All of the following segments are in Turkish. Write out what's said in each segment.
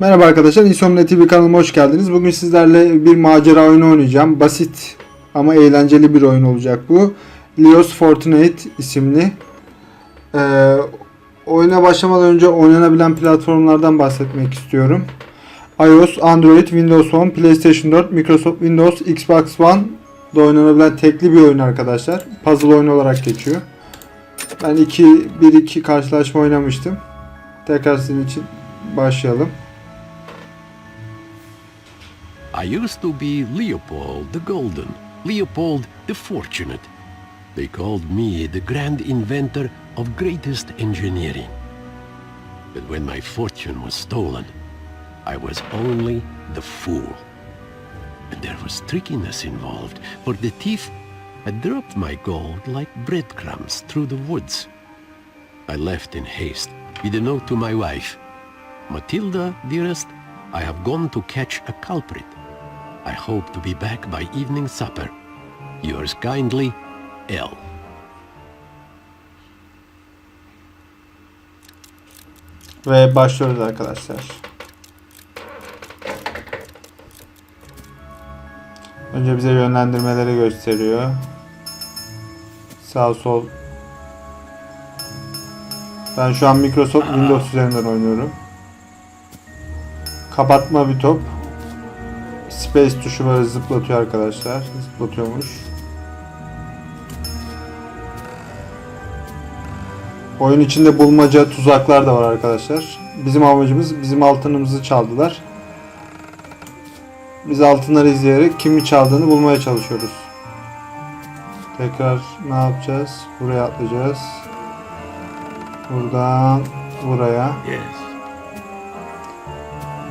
Merhaba arkadaşlar, Insomnia TV kanalıma hoş geldiniz. Bugün sizlerle bir macera oyunu oynayacağım. Basit ama eğlenceli bir oyun olacak bu. Leos Fortnite isimli. Ee, oyuna başlamadan önce oynanabilen platformlardan bahsetmek istiyorum. iOS, Android, Windows Phone, PlayStation 4, Microsoft Windows, Xbox One da oynanabilen tekli bir oyun arkadaşlar. Puzzle oyunu olarak geçiyor. Ben 2 1-2 karşılaşma oynamıştım. Tekrar sizin için başlayalım. I used to be Leopold the Golden, Leopold the Fortunate. They called me the grand inventor of greatest engineering. But when my fortune was stolen, I was only the fool. And there was trickiness involved, for the thief had dropped my gold like breadcrumbs through the woods. I left in haste with a note to my wife. Matilda, dearest, I have gone to catch a culprit. I hope to be back by evening supper. Yours kindly, L. Ve başlıyoruz arkadaşlar. Önce bize yönlendirmeleri gösteriyor. Sağ sol. Ben şu an Microsoft Windows üzerinden oynuyorum. Kapatma bir top. Space tuşu böyle zıplatıyor arkadaşlar. Zıplatıyormuş. Oyun içinde bulmaca, tuzaklar da var arkadaşlar. Bizim amacımız bizim altınımızı çaldılar. Biz altınları izleyerek kimi çaldığını bulmaya çalışıyoruz. Tekrar ne yapacağız? Buraya atlayacağız. Buradan buraya.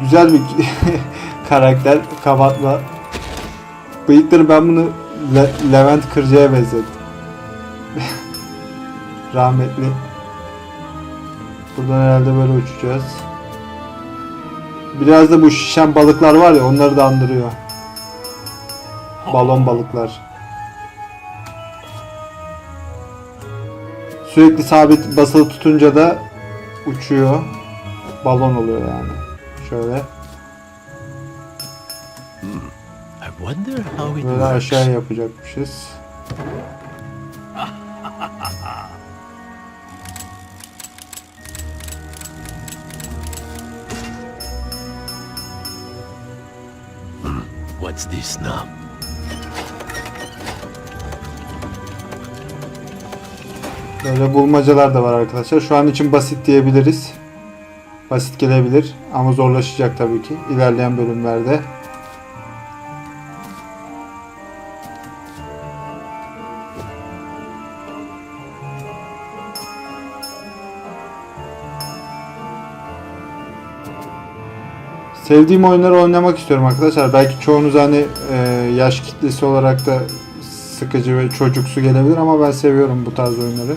Güzel bir karakter. Kapatma. Bıyıkları ben bunu Le- Levent Kırca'ya benzettim. Rahmetli. Buradan herhalde böyle uçacağız. Biraz da bu şişen balıklar var ya onları da andırıyor. Balon balıklar. Sürekli sabit basılı tutunca da uçuyor. Balon oluyor yani. Şöyle. Wonder how it Böyle works. aşağı yapacakmışız. What's this now? Böyle bulmacalar da var arkadaşlar. Şu an için basit diyebiliriz. Basit gelebilir ama zorlaşacak tabii ki ilerleyen bölümlerde. Sevdiğim oyunları oynamak istiyorum arkadaşlar. Belki çoğunuz hani e, yaş kitlesi olarak da sıkıcı ve çocuksu gelebilir ama ben seviyorum bu tarz oyunları.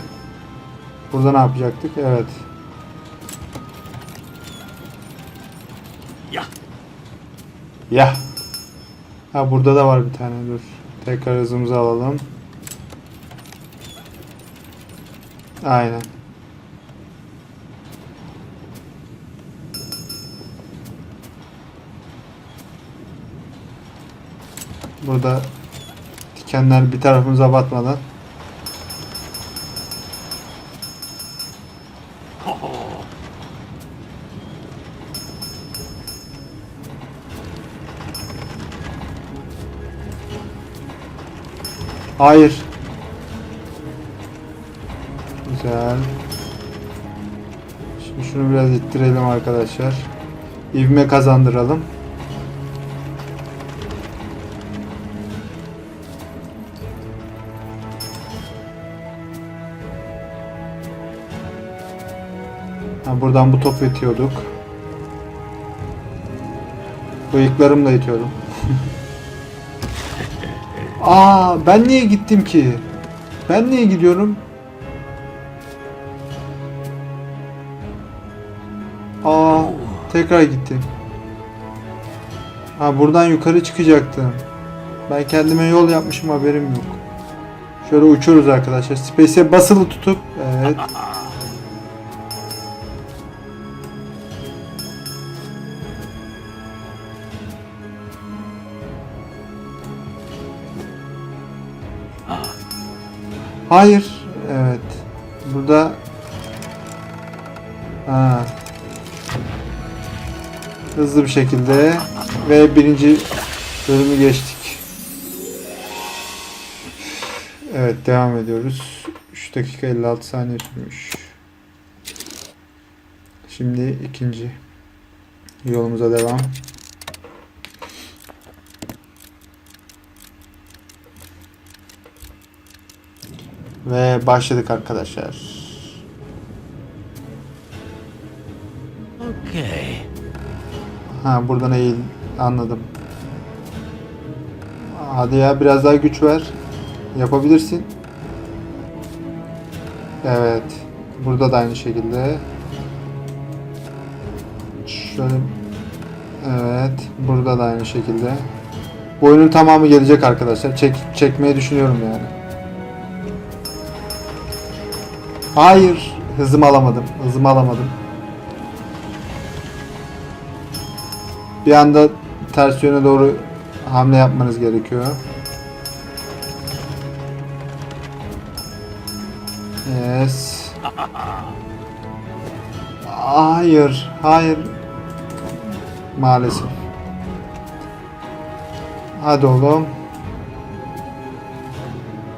Burada ne yapacaktık? Evet. Ya. Ya. Ha burada da var bir tane dur. Tekrar hızımızı alalım. Aynen. Burada dikenler bir tarafımıza batmadan Hayır. Güzel. Şimdi şunu biraz ittirelim arkadaşlar. İvme kazandıralım. Buradan bu topu itiyorduk. Bıyıklarımla itiyordum. Aa ben niye gittim ki? Ben niye gidiyorum? Aa tekrar gittim. Ha buradan yukarı çıkacaktım. Ben kendime yol yapmışım haberim yok. Şöyle uçuyoruz arkadaşlar. Space'e basılı tutup evet. Hayır. Evet. Burada ha. Hızlı bir şekilde ve birinci bölümü geçtik. Evet devam ediyoruz. 3 dakika 56 saniye sürmüş. Şimdi ikinci yolumuza devam. Ve başladık arkadaşlar. Okay. Ha buradan eğil anladım. Hadi ya biraz daha güç ver. Yapabilirsin. Evet. Burada da aynı şekilde. Şöyle. Evet. Burada da aynı şekilde. Bu oyunun tamamı gelecek arkadaşlar. Çek, çekmeyi düşünüyorum yani. Hayır. Hızımı alamadım. Hızımı alamadım. Bir anda ters yöne doğru hamle yapmanız gerekiyor. Yes. Hayır, hayır. Maalesef. Hadi oğlum.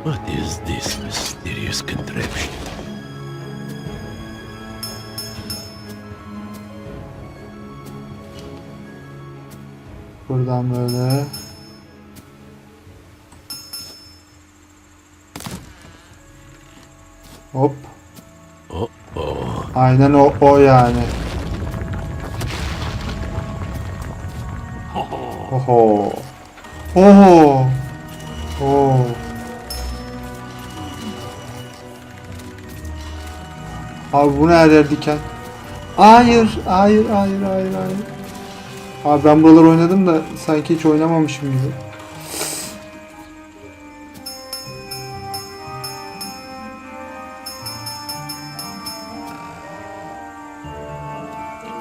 What is this mysterious contraption? Buradan böyle. Hop. Uh-oh. Aynen o, o yani. Oho. Oho. Oo. Abi bu ne her yer diken? Hayır, hayır, hayır, hayır, hayır. Abi ben buralar oynadım da sanki hiç oynamamışım gibi.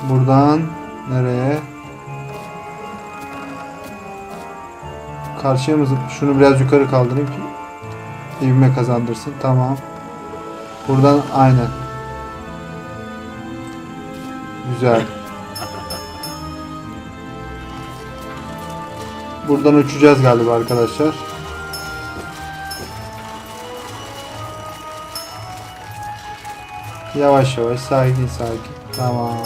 Buradan nereye? Karşıya mı Şunu biraz yukarı kaldırayım ki ivme kazandırsın. Tamam. Buradan aynen. Güzel. Buradan uçacağız galiba arkadaşlar. Yavaş yavaş sakin sakin. Tamam.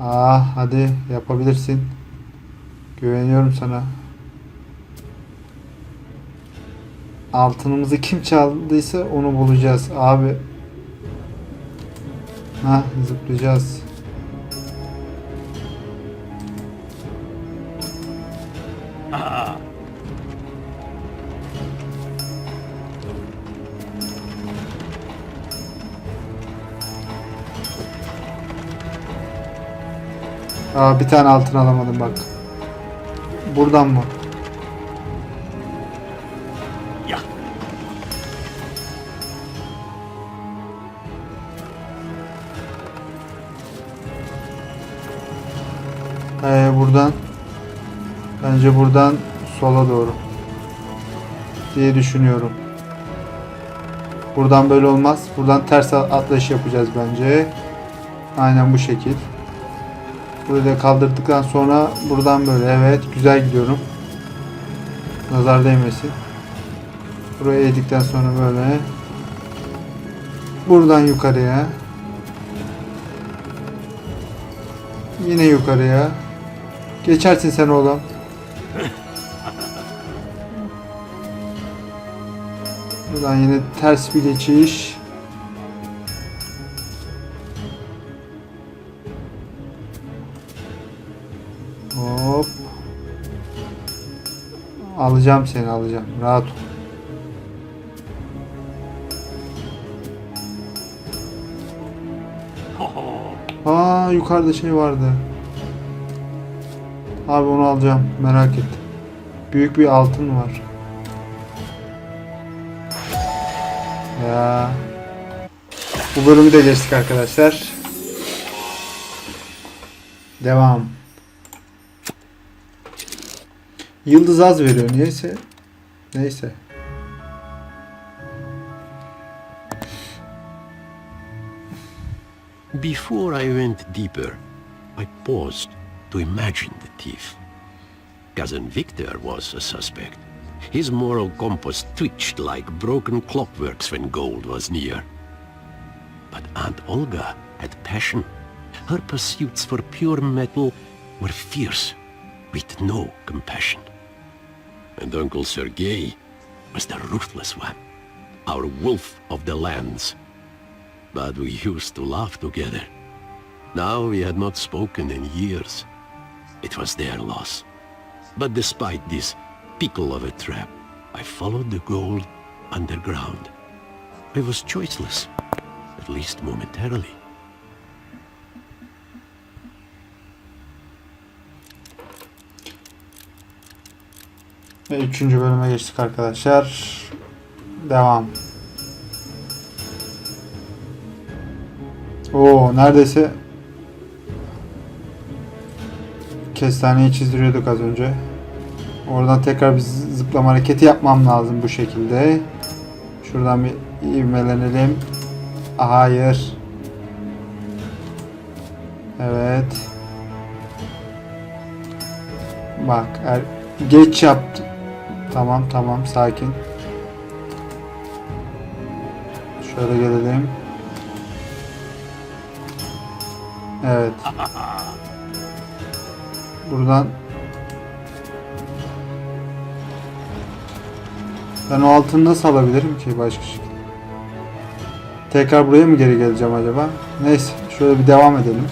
Ah hadi yapabilirsin. Güveniyorum sana. Altınımızı kim çaldıysa onu bulacağız abi. Ha zıplayacağız. Aa bir tane altın alamadım bak. Buradan mı? Bence buradan sola doğru. Diye düşünüyorum. Buradan böyle olmaz. Buradan ters atlayış yapacağız bence. Aynen bu şekil. Da kaldırdıktan sonra buradan böyle. Evet güzel gidiyorum. Nazar değmesin. Buraya eğdikten sonra böyle. Buradan yukarıya. Yine yukarıya. Geçersin sen oğlum. Buradan yine ters bir geçiş. Hop. Alacağım seni alacağım. Rahat ol. Aa yukarıda şey vardı. Abi onu alacağım. Merak ettim. Büyük bir altın var. Ya. Bu bölümü de geçtik arkadaşlar. Devam. Yıldız az veriyor niyeyse. Neyse. Before I went deeper, I paused to imagine the thief. Cousin Victor was a suspect. His moral compass twitched like broken clockworks when gold was near. But Aunt Olga had passion. Her pursuits for pure metal were fierce, with no compassion. And Uncle Sergei was the ruthless one, our wolf of the lands. But we used to laugh together. Now we had not spoken in years. It was their loss. But despite this pickle of a trap, I followed the gold underground. I was choiceless, at least momentarily. Ve üçüncü bölüme geçtik arkadaşlar. Devam. Oo neredeyse kestaneyi çizdiriyorduk az önce. Oradan tekrar bir zıplama hareketi yapmam lazım bu şekilde. Şuradan bir ivmelenelim. Hayır. Evet. Bak er, geç yaptı. Tamam tamam sakin. Şöyle gelelim. Evet. Buradan Ben o altını nasıl alabilirim ki başka şekilde? Tekrar buraya mı geri geleceğim acaba? Neyse şöyle bir devam edelim.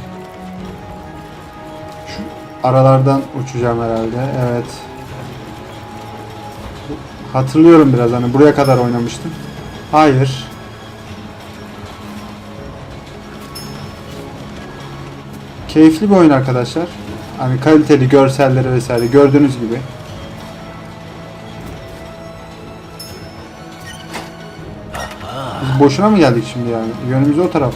Şu aralardan uçacağım herhalde. Evet. Hatırlıyorum biraz hani buraya kadar oynamıştım. Hayır. Keyifli bir oyun arkadaşlar. Hani kaliteli görselleri vesaire gördüğünüz gibi. Boşuna mı geldik şimdi yani? Yönümüz o taraf.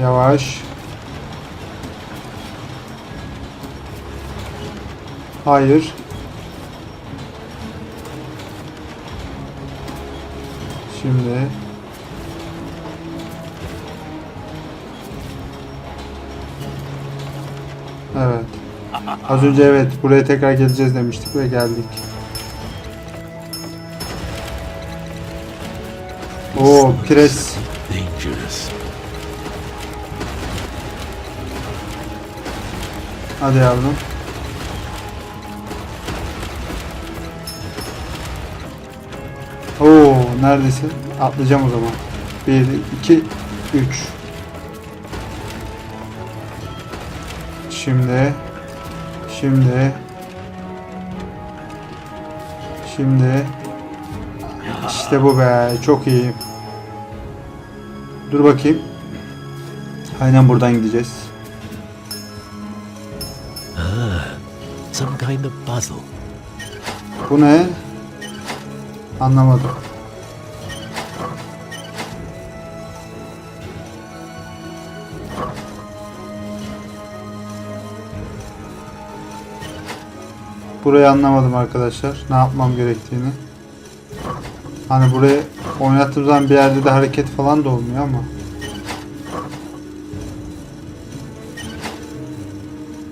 Yavaş. Hayır. Şimdi Evet. Az önce evet buraya tekrar geleceğiz demiştik ve geldik. Oo pres. Hadi yavrum. Oo neredesin? Atlayacağım o zaman. 1 2 3 Şimdi Şimdi Şimdi İşte bu be çok iyi. Dur bakayım. Aynen buradan gideceğiz. Some kind of puzzle. Bu ne? Anlamadım. Burayı anlamadım arkadaşlar. Ne yapmam gerektiğini. Hani burayı oynattığım bir yerde de hareket falan da olmuyor ama.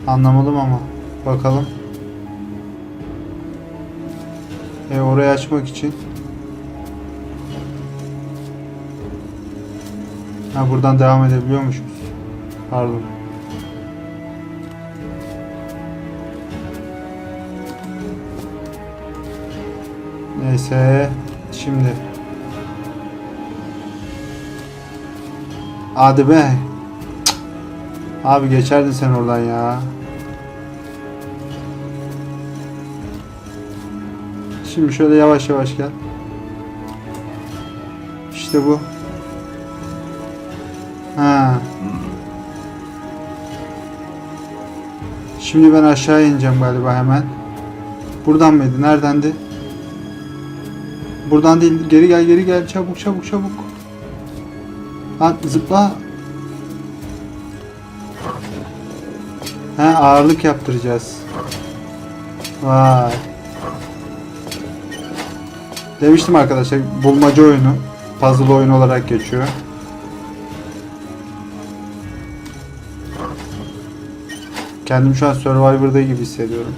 Anlamadım ama. Bakalım. E orayı açmak için. Ha buradan devam edebiliyormuşuz. Pardon. Neyse. Şimdi. Hadi be. Cık. Abi geçerdin sen oradan ya. Şimdi şöyle yavaş yavaş gel. İşte bu. Ha. Şimdi ben aşağı ineceğim galiba hemen. Buradan mıydı? Neredendi? Buradan değil. Geri gel, geri gel. Çabuk, çabuk, çabuk. Lan zıpla. He ağırlık yaptıracağız. Vay. Demiştim arkadaşlar bulmaca oyunu. Puzzle oyunu olarak geçiyor. Kendim şu an Survivor'da gibi hissediyorum.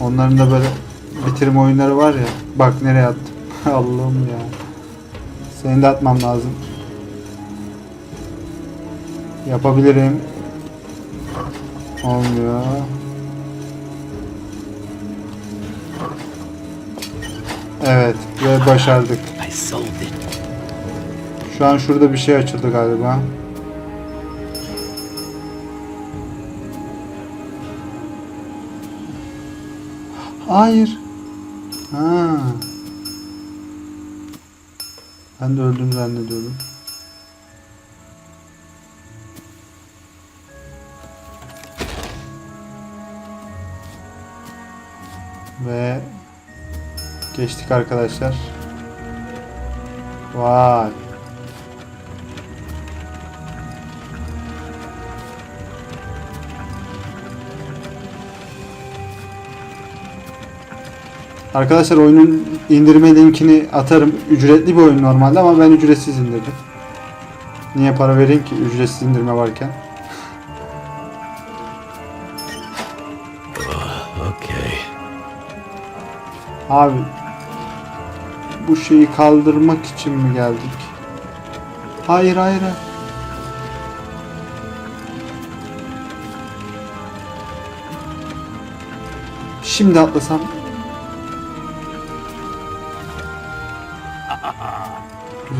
Onların da böyle bitirme oyunları var ya. Bak nereye attım. Allah'ım ya. Seni de atmam lazım. Yapabilirim. Olmuyor. Evet ve başardık. Şu an şurada bir şey açıldı galiba. Hayır. Ben de öldüm zannediyordum. Ve geçtik arkadaşlar. Vay. Arkadaşlar oyunun indirme linkini atarım. Ücretli bir oyun normalde ama ben ücretsiz indirdim. Niye para vereyim ki ücretsiz indirme varken? Okay. Abi bu şeyi kaldırmak için mi geldik? Hayır hayır. hayır. Şimdi atlasam.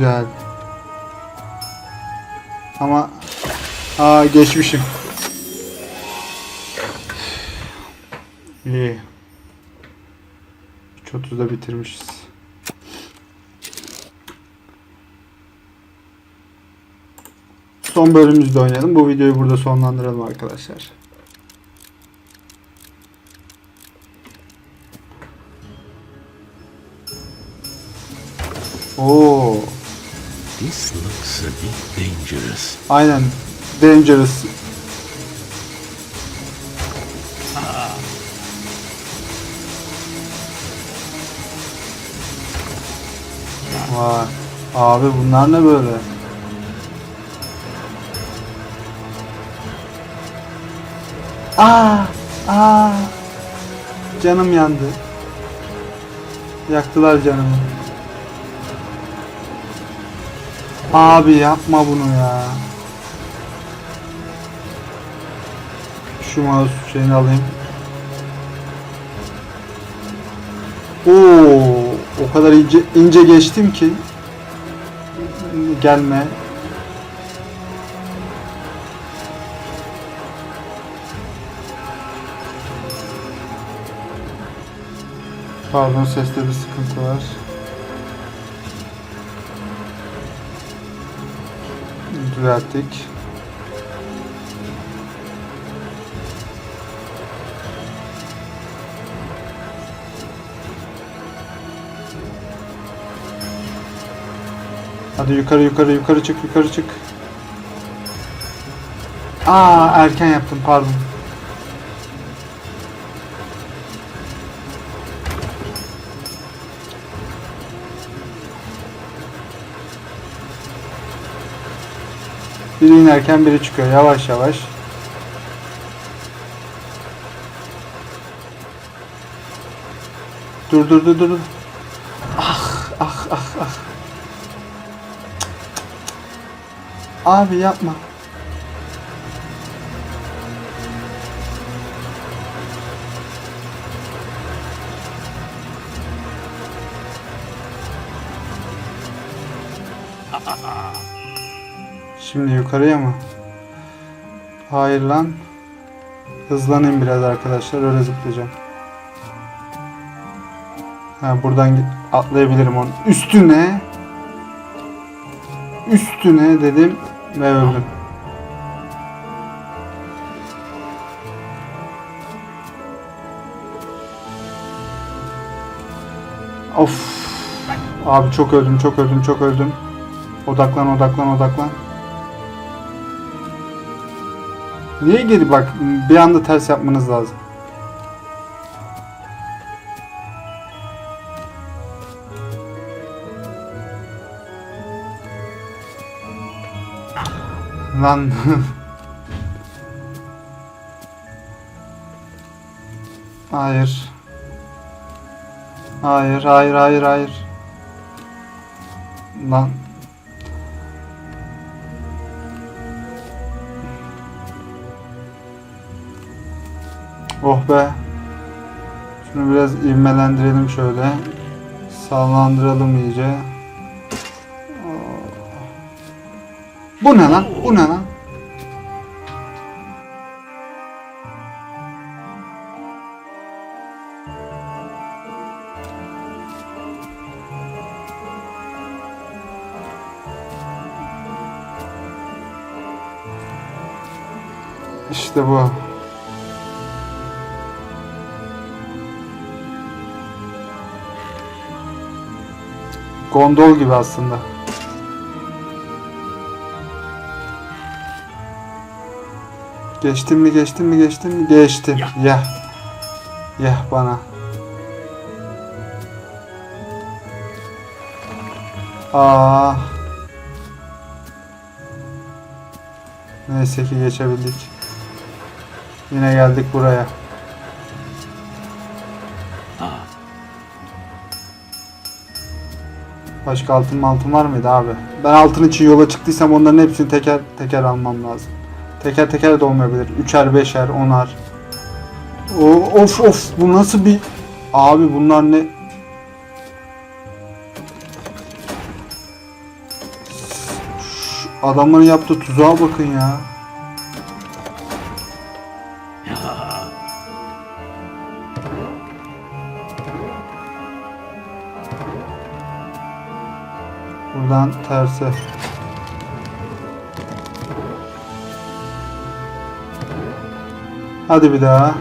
Güzel. Ama aa geçmişim. İyi. 3.30'da bitirmişiz. Son bölümümüzde oynayalım. Bu videoyu burada sonlandıralım arkadaşlar. Oo, This looks a bit dangerous. aynen. Dangerous. Vay. Abi bunlar ne böyle? Aa, aa. Canım yandı. Yaktılar canımı. Abi yapma bunu ya. Şu mouse şeyini alayım. Oo, o kadar ince ince geçtim ki. Gelme. Pardon seste bir sıkıntı var. Düzelttik. Hadi yukarı yukarı yukarı çık yukarı çık. Aa erken yaptım pardon. Biri inerken biri çıkıyor yavaş yavaş. Dur dur dur dur. Ah ah ah ah. Abi yapma. Şimdi yukarıya mı? Hayır lan. Hızlanayım biraz arkadaşlar. Öyle zıplayacağım. Ha buradan atlayabilirim onu. Üstüne. Üstüne dedim ve öldüm. Of. Abi çok öldüm, çok öldüm, çok öldüm. Odaklan, odaklan, odaklan. Niye geri bak bir anda ters yapmanız lazım. Lan Hayır. Hayır, hayır, hayır, hayır. Lan. Oh be. Şunu biraz ivmelendirelim şöyle. Sallandıralım iyice. Oh. Bu ne lan? Bu ne lan? İşte bu. Gondol gibi aslında. Geçtim mi geçtim mi geçtim mi geçtim. Ya. Ya bana. Aa. Neyse ki geçebildik. Yine geldik buraya. Başka altın altın var mıydı abi? Ben altın için yola çıktıysam onların hepsini teker teker almam lazım. Teker teker de olmayabilir. Üçer, beşer, onar. Of of bu nasıl bir... Abi bunlar ne... Adamların yaptığı tuzağa bakın ya. Buradan terse. Hadi bir daha.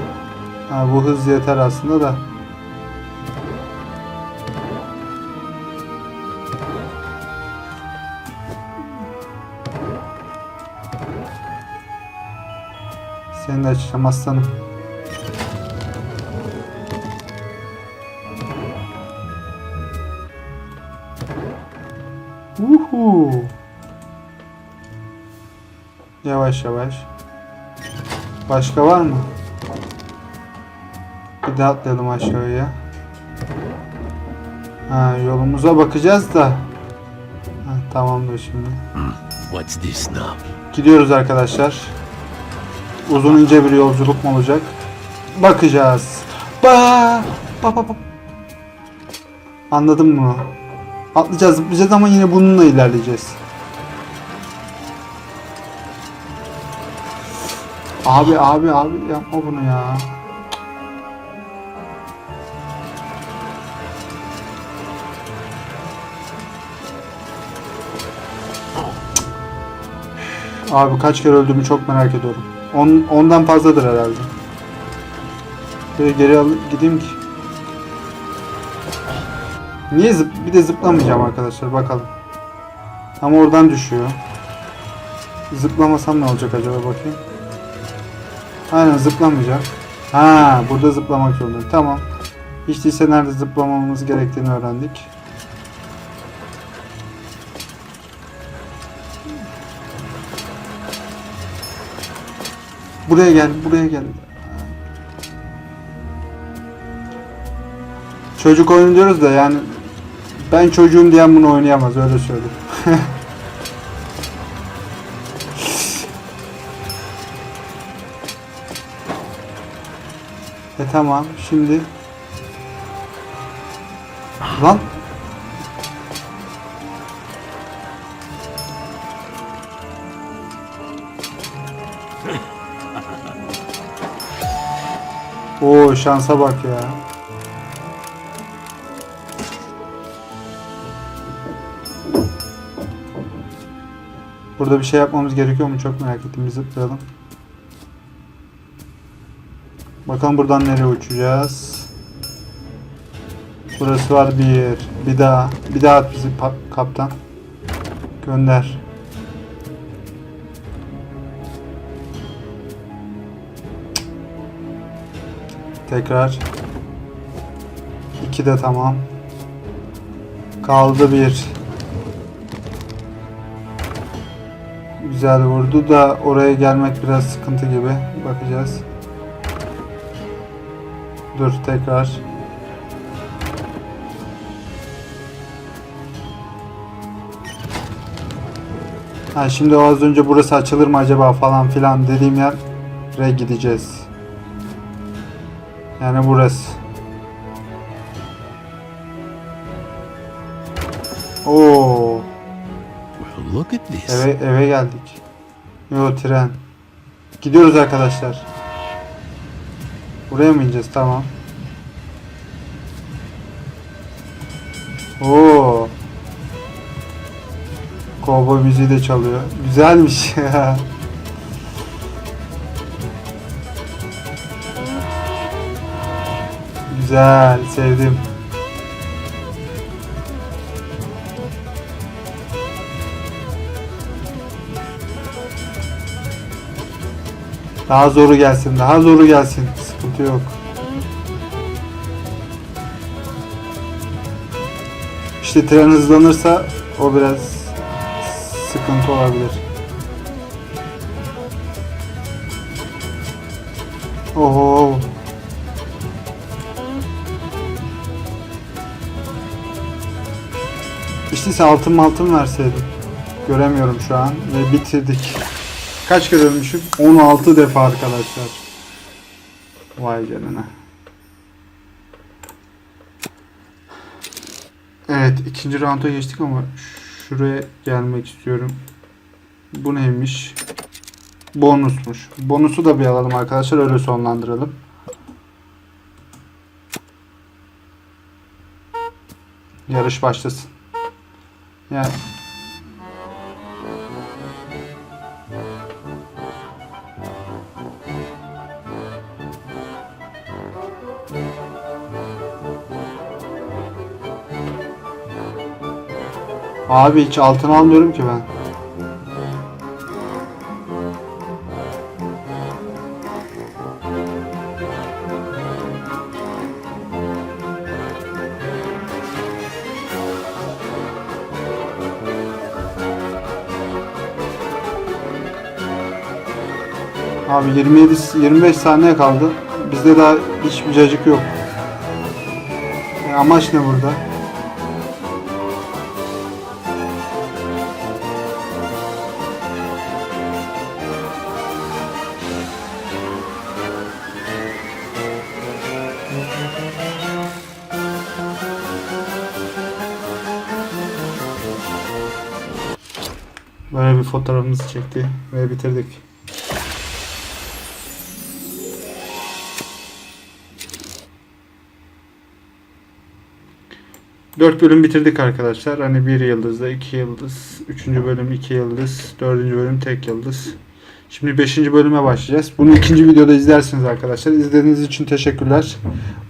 Ha, bu hız yeter aslında da. Seni de açacağım aslanım. Uhu. Yavaş yavaş. Başka var mı? Bir daha atlayalım aşağıya. Ha, yolumuza bakacağız da. Ha, tamamdır şimdi. What's this now? Gidiyoruz arkadaşlar. Uzun ince bir yolculuk mu olacak? Bakacağız. Ba ba ba ba. Anladım mı? Atlayacağız, zıplayacağız ama yine bununla ilerleyeceğiz. Abi abi abi yapma bunu ya. Abi kaç kere öldüğümü çok merak ediyorum. On, ondan fazladır herhalde. Şöyle geri al gideyim ki. Niye zıp bir de zıplamayacağım arkadaşlar bakalım. Ama oradan düşüyor. Zıplamasam ne olacak acaba bakayım. Aynen zıplamayacağım. Ha burada zıplamak zorundayım. Tamam. Hiç değilse nerede zıplamamız gerektiğini öğrendik. Buraya gel, buraya gel. Çocuk oyunu diyoruz da yani ben çocuğum diyen bunu oynayamaz öyle söyleyeyim. e tamam şimdi Lan Oo şansa bak ya. Burada bir şey yapmamız gerekiyor mu çok merak ettim. Bir zıplayalım. Bakalım buradan nereye uçacağız. Burası var bir. Bir daha. Bir daha at bizi kaptan. Gönder. Tekrar. İki de tamam. Kaldı bir. Güzel vurdu da oraya gelmek biraz sıkıntı gibi. Bakacağız. Dur tekrar. Ha şimdi az önce burası açılır mı acaba falan filan dediğim yere gideceğiz. Yani burası. Oo, This. eve eve geldik. Yo tren. Gidiyoruz arkadaşlar. Buraya mı ineceğiz? Tamam. Oo. Kovboy müziği de çalıyor. Güzelmiş. Güzel, sevdim. Daha zoru gelsin, daha zoru gelsin. Sıkıntı yok. İşte tren hızlanırsa o biraz sıkıntı olabilir. Oho. İşte altın altın verseydim. Göremiyorum şu an ve bitirdik. Kaç kere ölmüşüm? 16 defa arkadaşlar. Vay canına. Evet ikinci rounda geçtik ama şuraya gelmek istiyorum. Bu neymiş? Bonusmuş. Bonusu da bir alalım arkadaşlar öyle sonlandıralım. Yarış başlasın. Yani Abi hiç altın almıyorum ki ben. Abi 27 25 saniye kaldı. Bizde daha hiçbir cacık yok. E, amaç ne burada? Fotoğrafımızı çekti ve bitirdik. Dört bölüm bitirdik arkadaşlar. Hani bir yıldızda iki yıldız, üçüncü bölüm iki yıldız, dördüncü bölüm tek yıldız. Şimdi beşinci bölüme başlayacağız. Bunu ikinci videoda izlersiniz arkadaşlar. İzlediğiniz için teşekkürler.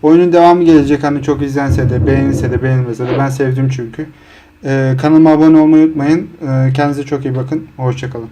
Oyunun devamı gelecek. Hani çok izlense de, beğenilse de, beğenilmese de ben sevdim çünkü. Ee, kanalıma abone olmayı unutmayın. Ee, kendinize çok iyi bakın. Hoşçakalın.